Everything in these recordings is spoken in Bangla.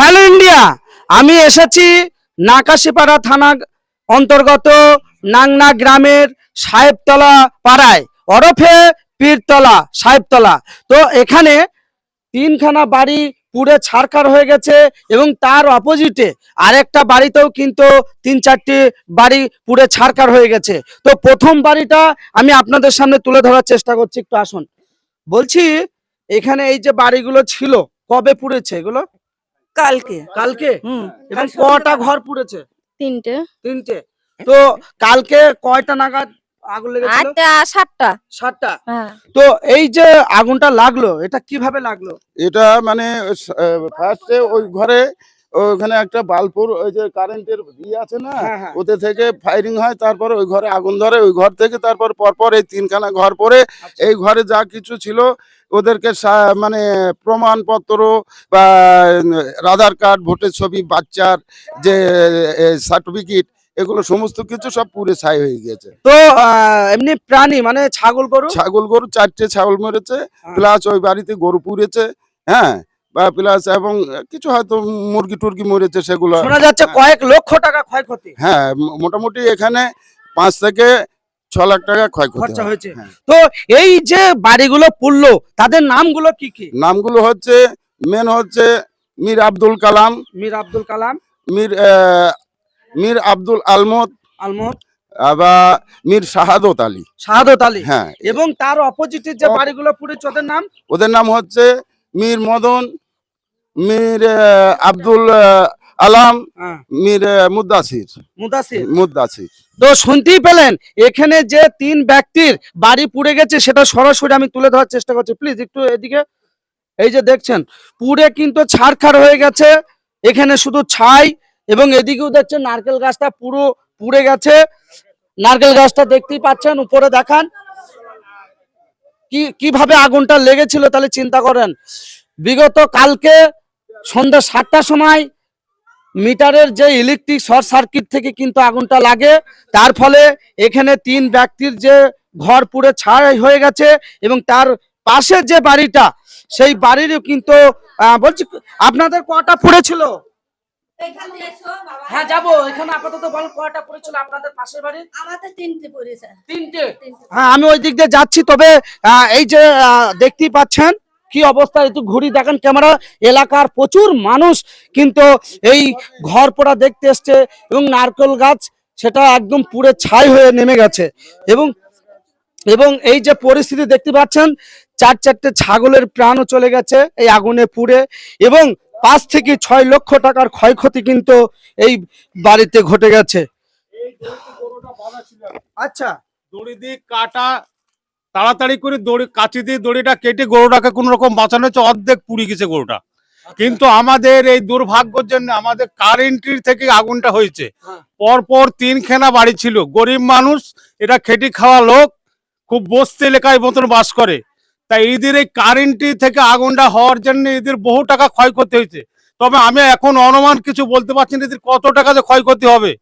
হ্যালো ইন্ডিয়া, আমি এসেছি নাকাশিপাড়া থানা অন্তর্গত নাংনা গ্রামের সাহেবতলা পাড়ায়, ওরফে পীরতলা, সাহেবতলা। তো এখানে তিনখানা বাড়ি পুড়ে ছারখার হয়ে গেছে এবং তার অপোজিটে আরেকটা বাড়িতেও কিন্তু তিন চারটি বাড়ি পুড়ে ছারখার হয়ে গেছে। তো প্রথম বাড়িটা আমি আপনাদের সামনে তুলে ধরার চেষ্টা করছি, একটু আসুন। বলছি, এখানে এই যে বাড়িগুলো ছিল, কবে পুড়েছে এগুলো? কালকে। কালকে? হুম। এবং কটা ঘর পুড়েছে? তিনটে। তিনটে। তো কালকে কয়টা নাগাদ আগুন লেগেছিল? আটটা সাতটা। সাতটা? হ্যাঁ। তো এই যে আগুনটা লাগল এটা কীভাবে লাগল? এটা মানে ফার্স্টে ওই ঘরে ওখানে একটা বালপুর ওই যে কারেন্টের ইয়ে আছে না হ্যাঁ, হ্যাঁ। ওতে থেকে ফায়ারিং হয় তারপর ওই ঘরে আগুন ধরে ওই ঘর থেকে তারপর পরপর এই তিনখানা ঘর পরে আচ্ছা। এই ঘরে যা কিছু ছিল ওদেরকে মানে প্রমাণপত্র বা আধার কার্ড ভোটের ছবি বাচ্চার যে সার্টিফিকেট এগুলো সমস্ত কিছু সব পুরে ছাই হয়ে গেছে তো আহ, এমনি প্রাণী মানে ছাগল গরু ছাগল গরু চারটে ছাগল মেরেছে হ্যাঁ। প্লাস ওই বাড়িতে গরু পুড়েছে হ্যাঁ বা প্লাস এবং কিছু হয়তো মুরগি টুরগি মরেছে সেগুলো। শোনা যাচ্ছে কয়েক লক্ষ টাকা ক্ষয়ক্ষতি। হ্যাঁ মোটামুটি এখানে পাঁচ থেকে ছ লাখ টাকা ক্ষয়ক্ষতি খরচা হয়েছে। হ্যাঁ। তো এই যে বাড়িগুলো পুড়লো তাদের নামগুলো কি কি? নামগুলো হচ্ছে মেন হচ্ছে মীর আব্দুল কালাম মীর আব্দুল কালাম মীর মীর আব্দুল আলমদ আলমদ বা মীর শাহাদত আলী। শাহাদত আলী। হ্যাঁ। এবং তার অপোজিটে যে বাড়িগুলো পুড়েছে ওদের নাম? ওদের নাম হচ্ছে মীর মদন মীর আব্দুল আলাম হ্যাঁ, মীর মুদাসির। মুদাসির? মুদাসির। তো শুনতেই পেলেন এখানে যে তিন ব্যক্তির বাড়ি পুড়ে গেছে সেটা সরাসরি আমি তুলে ধরার চেষ্টা করছি। প্লিজ একটু এদিকে এই যে দেখছেন পুড়ে কিন্তু ছাড়খাড় হয়ে গেছে এখানে শুধু ছাই এবং এদিকেও দেখছেন নারকেল গাছটা পুরো পুড়ে গেছে। নারকেল গাছটা দেখতেই পাচ্ছেন উপরে দেখান। কীভাবে আগুনটা লেগেছিল তাহলে চিন্তা করেন। বিগত কালকে সন্ধ্যা সাতটার সময় মিটারের যে ইলেকট্রিক শর্ট সার্কিট থেকে কিন্তু আগুনটা লাগে, তার ফলে এখানে তিন ব্যক্তির যে ঘর পুড়ে ছাই হয়ে গেছে এবং তার পাশে যে বাড়িটা, সেই বাড়িরও কিন্তু বলছি, আপনাদের কটা পড়েছিল? হ্যাঁ যাব। এখানে আপাতত বল কয়টা পড়েছিল আপনাদের পাশের বাড়ি আমাদের তিনটে পড়েছে তিনটে? হ্যাঁ আমি ওই দিক দিয়ে যাচ্ছি তবে আহ, এই যে আহ, দেখতেই পাচ্ছেন কি অবস্থা একটু ঘুরি দেখেন ক্যামেরা। এলাকার প্রচুর মানুষ কিন্তু এই ঘর পোড়া দেখতে এসছে এবং নারকেল গাছ সেটা একদম পুড়ে ছাই হয়ে নেমে গেছে। এবং এবং এই যে পরিস্থিতি দেখতে পাচ্ছেন চার চারটে ছাগলের প্রাণও চলে গেছে এই আগুনে পুড়ে। এবং পাঁচ থেকে ছয় লক্ষ টাকার ক্ষয়ক্ষতি কিন্তু এই বাড়িতে ঘটে গেছে। আচ্ছা। দড়ি দিয়ে কাটা তাড়াতাড়ি করে দড়ি কাচি দিয়ে দড়িটা কেটে গরুটাকে কোন রকম বাঁচানো হচ্ছে অর্ধেক পুড়ে গেছে গরুটা। কিন্তু আমাদের এই দুর্ভাগ্যের জন্য আমাদের কারেন্টের থেকে আগুনটা হয়েছে। পরপর পর পর তিনখানা বাড়ি ছিল। গরিব মানুষ এটা খেটে খাওয়া লোক খুব বস্তি এলাকায় মতন বাস করে। তাই এদের এই কারেন্টটি থেকে আগুনটা হওয়ার জন্য এদের বহু টাকা ক্ষয়ক্ষতি হয়েছে। তবে আমি এখন অনুমান কিছু বলতে পারছি না এদের কত টাকা যে ক্ষয়ক্ষতি হবে।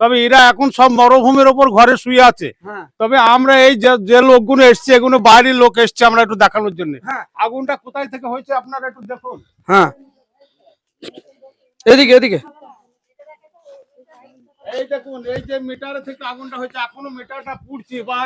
তবে এরা এখন সব মরুভূমির ওপর ঘরে শুয়ে আছে। হ্যাঁ। তবে আমরা এই যে লোকগুলো এসছে এগুলো বাইরের লোক এসছে আমরা একটু দেখানোর জন্য। হ্যাঁ। আগুনটা কোথায় থেকে হয়েছে আপনারা একটু দেখুন। হ্যাঁ। এদিকে এদিকে। এই দেখুন এই যে মিটারে থেকে আগুনটা হয়েছে এখনও মিটারটা পুড়ছে বা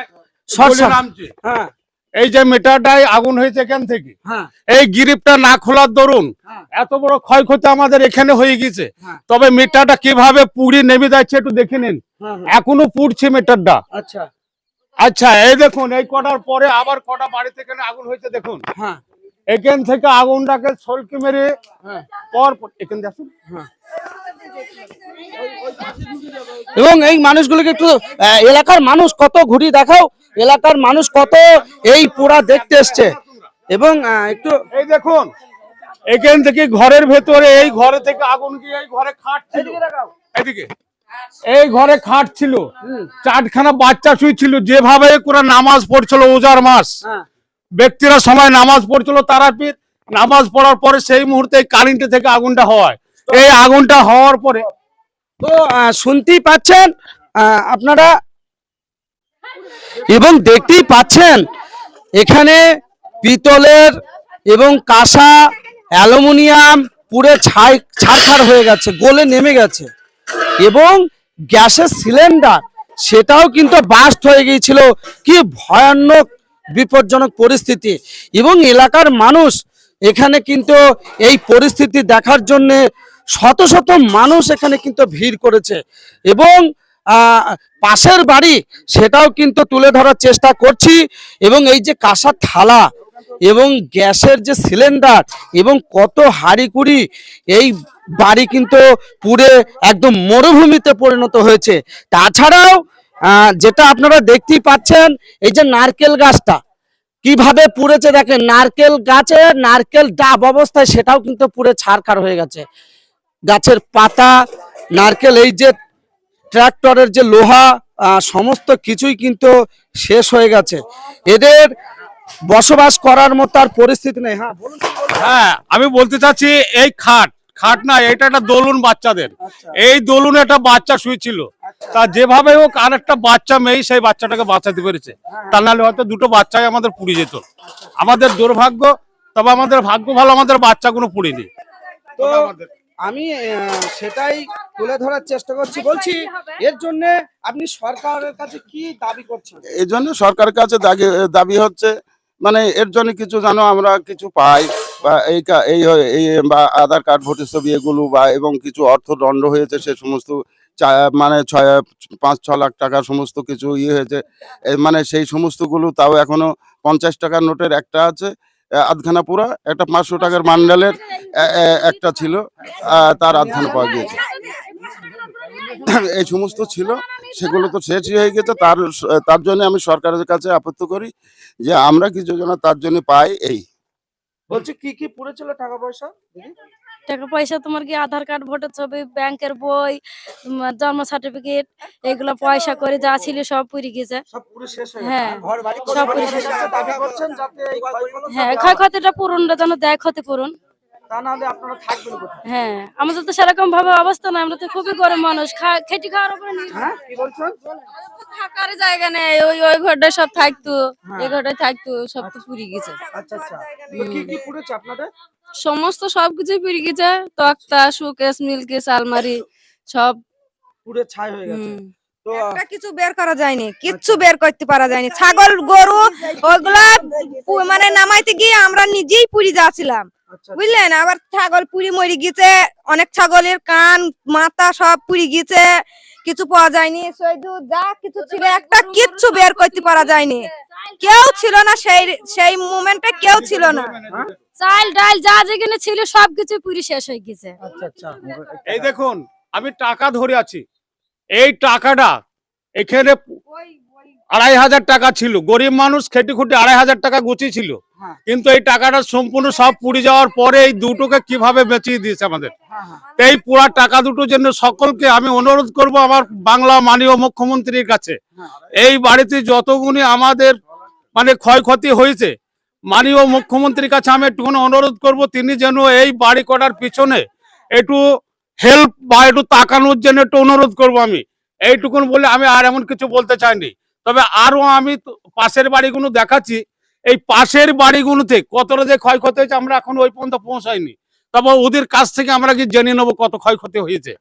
শর্ট সার্কিট। নামছে। হ্যাঁ। এই যে মিটারটাই আগুন হয়েছে এখান থেকে। হ্যাঁ। এই গিরিপটা না খোলার দরুন হ্যাঁ। এত বড় ক্ষয়ক্ষতি আমাদের এখানে হয়ে গেছে। হ্যাঁ। তবে মিটারটা কীভাবে পুড়ি নেমে যাচ্ছে একটু দেখে নিন। এখনও পুড়ছে মিটারটা। আচ্ছা। আচ্ছা এই দেখুন এই কটার পরে আবার কটা বাড়িতে এখানে আগুন হয়েছে দেখুন। হ্যাঁ। এখান থেকে আগুনটাকে সলকে মেরে হ্যাঁ। পর পর- এখান দিয়ে আসুন। এবং এই মানুষগুলোকে একটু আহ, এলাকার মানুষ কত ঘুরি দেখাও এলাকার মানুষ কত এই পোড়া দেখতে এসছে। এবং আহ, একটু এই দেখুন এখান থেকে ঘরের ভেতরে এই ঘরে থেকে আগুন গিয়ে এই ঘরে খাট ছিল। এদিকে এই ঘরে খাট ছিল। চারখানা বাচ্চা শুয়েছিল যেভাবে করে নামাজ পড়ছিল ওজার মাস। হ্যাঁ। ব্যক্তিরা সময় নামাজ পড়ছিল তারাপীঠ নামাজ পড়ার পরে সেই মুহূর্তে কারেন্ট থেকে আগুনটা হয়। এই আগুনটা হওয়ার পরে তো শুনতেই পাচ্ছেন আপনারা এবং দেখতেই পাচ্ছেন এখানে পিতলের এবং কাঁসা অ্যালুমিনিয়াম পুরে ছাই ছাড়খাড় হয়ে গেছে গোলে নেমে গেছে। এবং গ্যাসের সিলিন্ডার সেটাও কিন্তু বাস্ট হয়ে গিয়েছিল। কি ভয়ানক বিপজ্জনক পরিস্থিতি। এবং এলাকার মানুষ এখানে কিন্তু এই পরিস্থিতি দেখার জন্যে শত শত মানুষ এখানে কিন্তু ভিড় করেছে। এবং পাশের বাড়ি সেটাও কিন্তু তুলে ধরার চেষ্টা করছি। এবং এই যে কাঁসার থালা এবং গ্যাসের যে সিলিন্ডার এবং কত হাঁড়িকুড়ি, এই বাড়ি কিন্তু পুরে একদম মরুভূমিতে পরিণত হয়েছে। তাছাড়াও যেটা আপনারা দেখতেই পাচ্ছেন এই যে নারকেল গাছটা কীভাবে পুড়েছে দেখেন নারকেল গাছে নারকেল ডাব অবস্থায় সেটাও কিন্তু পুরে ছারখার হয়ে গেছে। গাছের পাতা নারকেল এই যে ট্রাক্টরের যে লোহা সমস্ত কিছুই কিন্তু শেষ হয়ে গেছে। এদের বসবাস করার মতো আর পরিস্থিতি নেই। হ্যাঁ বলুন হ্যাঁ আমি বলতে চাচ্ছি এই খাট খাট না এটা একটা দোলুন বাচ্চাদের। এই দোলুন একটা বাচ্চা শুয়েছিল। তা যেভাবে হোক আর একটা বাচ্চা মেয়ে সেই বাচ্চাটাকে বাঁচাতে পেরেছে। তা নাহলে হয়তো দুটো বাচ্চাই আমাদের পুড়ে যেত। আমাদের দুর্ভাগ্য তবে আমাদের ভাগ্য ভালো আমাদের বাচ্চাগুলো পুড়েনি। তো আমি সেটাই তুলে ধরার চেষ্টা করছি। বলছি এর জন্য আপনি সরকারের কাছে কি দাবি করছেন? এই জন্য সরকারের কাছে দাগি- দাবি হচ্ছে মানে এর জন্য কিছু যেন আমরা কিছু পাই বা এই এই বা আধার কার্ড ভোটের ছবি এগুলো বা এবং কিছু অর্থদণ্ড হয়েছে সে সমস্ত মানে ছয়, পাঁচ, ছ লাখ টাকা সমস্ত কিছু ইয়ে হয়েছে। মানে সেই সমস্তগুলো তাও এখনও পঞ্চাশ টাকার নোটের একটা আছে আধখানা পুরা একটা পাঁচশো টাকার মান্ডালের একটা ছিল তার আধখানা পাওয়া গিয়েছে। এই সমস্ত ছিল, সেগুলো তো শেষই হয়ে গেছে, তার তার জন্য আমি সরকারের কাছে আপত্তি করি যে আমরা কিছু যোজনা তার জন্য পাই এই। বলছি, কি কি পুড়েছিল টাকা পয়সা? টাকা পয়সা তোমার কি আধার কার্ড ভোটার ছবি ব্যাংকের বই জন্ম সার্টিফিকেট এগুলো পয়সা করে যা ছিল সব পুরি গেছে। হয়ে সব পুরো হ্যাঁ ক্ষয়ক্ষতিটা পূরণটা যেন দেয় ক্ষতিপূরণ। তা না হলে আপনারা থাকবেন কোথায়? হ্যাঁ আমাদের তো সেরকম ভাবে অবস্থা না আমরা তো খুবই গরিব মানুষ। খা- খেটে খাওয়ার উপরে হ্যাঁ কি বলছেন? থাকার জায়গা নেই ওই ওই ঘরটায় সব থাকতো এই ঘরটায় থাকতো সব তো পুড়ে গেছে। আচ্ছা আচ্ছা কি কি পুড়েছে আপনাদের? সমস্ত সবকিছু পুড়ে গেছে তক্তা সুকেস মিলকেস আলমারি সব। পুড়ে ছাই হয়ে গেছে। একটা কিছু বের করা যায়নি কিচ্ছু বের করতে পারা যায়নি। ছাগল গরু ওইগুলা মানে নামাইতে গিয়ে আমরা নিজেই পুরি যাচ্ছিলাম। আচ্ছা বুঝলেন? আবার ছাগল পুরি মরি গেছে অনেক ছাগলের কান মাথা সব পুরি গেছে কিছু পাওয়া যায়নি। সৈদু যা কিছু ছিল একটা কিচ্ছু বের করতে পারা যায়নি। কেউ ছিল না সেই সেই মুমেন্টে কেউ ছিল না। চাল ডাল যা যেখানে ছিল সবকিছু পুরি শেষ হয়ে গেছে। আচ্ছা আচ্ছা। এই দেখুন আমি টাকা ধরে আছি। এই টাকাটা এখানে আড়াই হাজার টাকা ছিল। গরিব মানুষ খেটে খুঁটে আড়াই হাজার টাকা গুছিয়েছিল হ্যাঁ। কিন্তু এই টাকাটা সম্পূর্ণ সব পুড়ে যাওয়ার পরে এই দুটোকে কীভাবে বেঁচিয়ে দিয়েছে আমাদের? হ্যাঁ হ্যাঁ। এই পুরা টাকা দুটোর জন্য সকলকে আমি অনুরোধ করব আমার বাংলা মাননীয় মুখ্যমন্ত্রীর কাছে। এই বাড়িতে যতগুলি আমাদের মানে ক্ষয়ক্ষতি হয়েছে মাননীয় মুখ্যমন্ত্রীর কাছে আমি একটুখানি অনুরোধ করব তিনি যেন এই বাড়ি করার পিছনে একটু হেল্প বা একটু তাকানোর জন্য একটু অনুরোধ করব আমি। এইটুকুন বলে আমি আর এমন কিছু বলতে চাইনি। তবে আরও আমি পাশের বাড়িগুলো দেখাচ্ছি। এই পাশের বাড়িগুলোতে কতটা যে ক্ষয়ক্ষতি হয়েছে, আমরা এখন ওই পর্যন্ত পৌঁছাইনি। তবে ওদের কাছ থেকে আমরা কি জেনে নেব কত ক্ষয়ক্ষতি হয়েছে?